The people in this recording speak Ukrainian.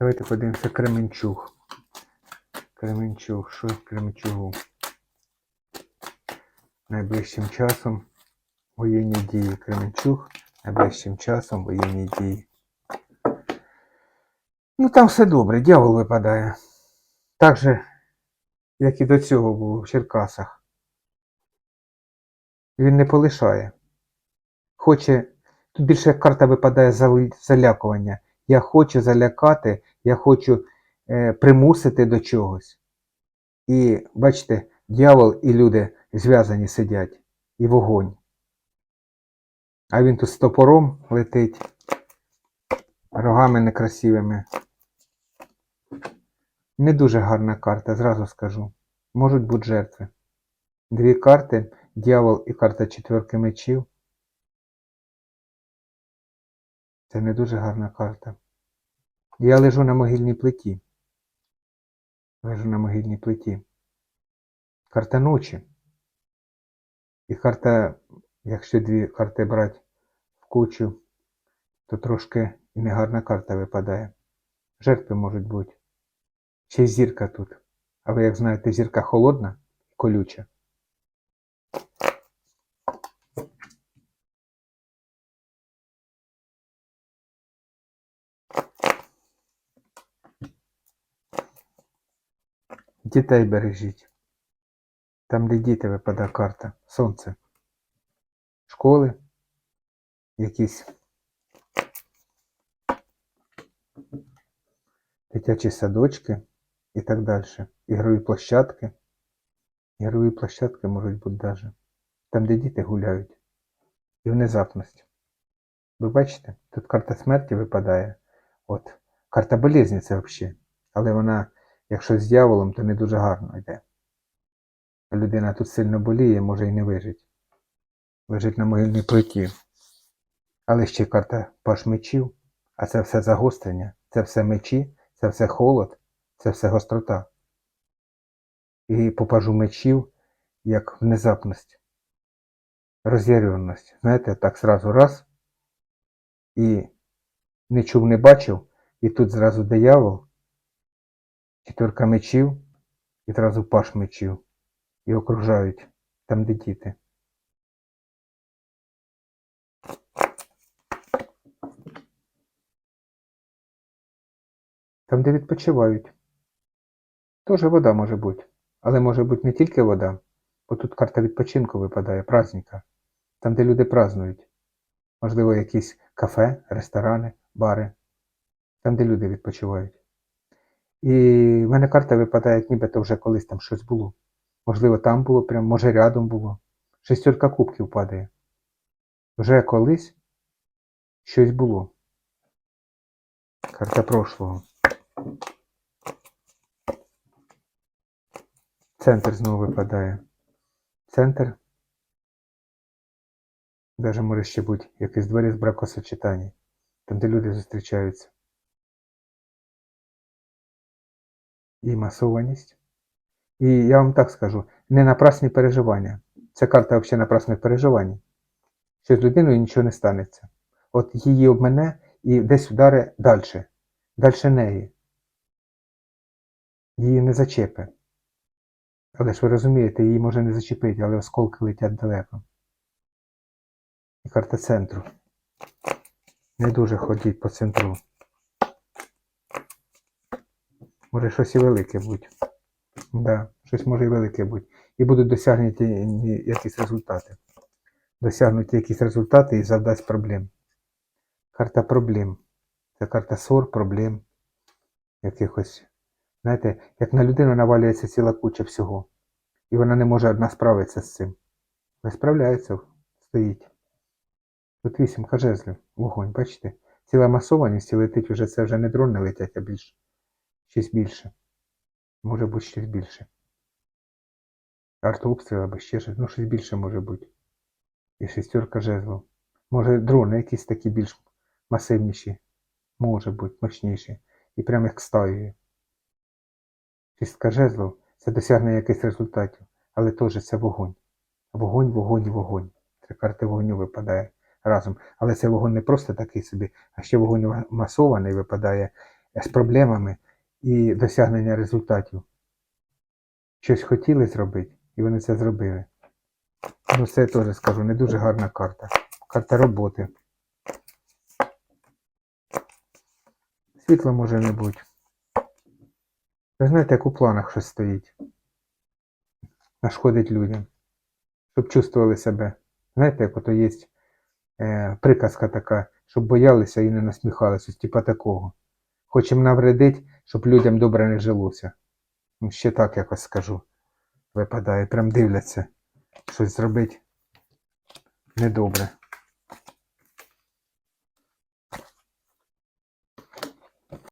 Давайте подивимося Кременчуг. Кременчуг, що Кременчугу? Найближчим часом воєнні дії. Кременчуг, найближчим часом воєнні дії. Ну там все добре, дьявол випадає. Так же, як і до цього було в Черкасах. Він не полишає. Хоче, тут більше карта випадає залякування. Я хочу залякати, я хочу е, примусити до чогось. І бачите, дьявол і люди зв'язані сидять, і вогонь. А він тут з топором летить, рогами некрасивими. Не дуже гарна карта, зразу скажу. Можуть бути жертви. Дві карти, дьявол і карта четверки мечів. Це не дуже гарна карта. Я лежу на могильній плиті. Лежу на могильній плиті. Карта ночі. І карта, якщо дві карти брати в кучу, то трошки і негарна карта випадає. Жертви можуть бути. Ще й зірка тут. А ви як знаєте, зірка холодна і колюча. Дітей бережіть. Там, де діти випадає карта. Сонце. Школи. Якісь дитячі садочки і так далі. Ігрові площадки. Ігрові площадки можуть бути даже. Там, де діти гуляють. І внезапність. Ви бачите, тут карта смерті випадає. От. Карта болезні це взагалі. Але вона, якщо з дьяволом, то не дуже гарно йде. Людина тут сильно боліє, може і не вижить. Лежить на могильній плиті. Але ще карта паш мечів, а це все загострення, це все мечі, це все холод, це все гострота. І по пажу мечів, як внезапність, роз'яреність. Знаєте, так зразу раз. І не чув, не бачив, і тут зразу диявол, четверка мечів, і зразу паш мечів. І окружають там, де діти. Там, де відпочивають. Теж вода може бути. Але може бути не тільки вода, бо тут карта відпочинку випадає, праздника. Там, де люди празднують. Можливо, якісь кафе, ресторани, бари. Там, де люди відпочивають. І в мене карта випадає, як нібито вже колись там щось було. Можливо, там було, прям, може рядом було. Шестерка кубків падає. Вже колись щось було. Карта прошлого. Центр знову випадає. Центр. Даже може ще бути якийсь дворі з бракосочетання. Там, де люди зустрічаються. І масованість. І я вам так скажу, не напрасні переживання. Це карта взагалі напрасних переживань. Що з людиною нічого не станеться. От її обмене і десь удари далі. Далі неї. Її не зачепе. Але ж ви розумієте, її може не зачепити, але осколки летять далеко. І карта центру. Не дуже ходіть по центру. Може щось і велике бути. Да, щось може і велике бути. І будуть досягнуті якісь результати. Досягнуті якісь результати і завдасть проблем. Карта проблем. Це карта ссор, проблем. Якихось. Знаєте, як на людину навалюється ціла куча всього. І вона не може одна справитися з цим. Але справляється, стоїть. Тут вісімка жезлів, вогонь, бачите? Ціла масованість і летить вже це вже не дрони летять, а більше. Щось більше. Може бути щось більше. Артобстріл або ще щось, ну щось більше може бути. І шестерка жезлов. Може дрони якісь такі більш масивніші. Може бути, мощніші. І прямо як стаєю. Шістка жезлов це досягнення якихось результатів, але теж це вогонь. Вогонь, вогонь, вогонь. Три карти вогню випадає разом. Але це вогонь не просто такий собі, а ще вогонь масований випадає з проблемами і досягнення результатів. Щось хотіли зробити, і вони це зробили. Ну, це я теж скажу, не дуже гарна карта. Карта роботи. Світла може не бути. Ви знаєте, як у планах щось стоїть. Нашкодить людям. Щоб чувствували себе. Знаєте, як ото є е, приказка така, щоб боялися і не насміхалися, ось типа такого. Хочемо навредить, щоб людям добре не жилося. Ну, ще так якось скажу. Випадає, прям дивляться. Щось зробить недобре.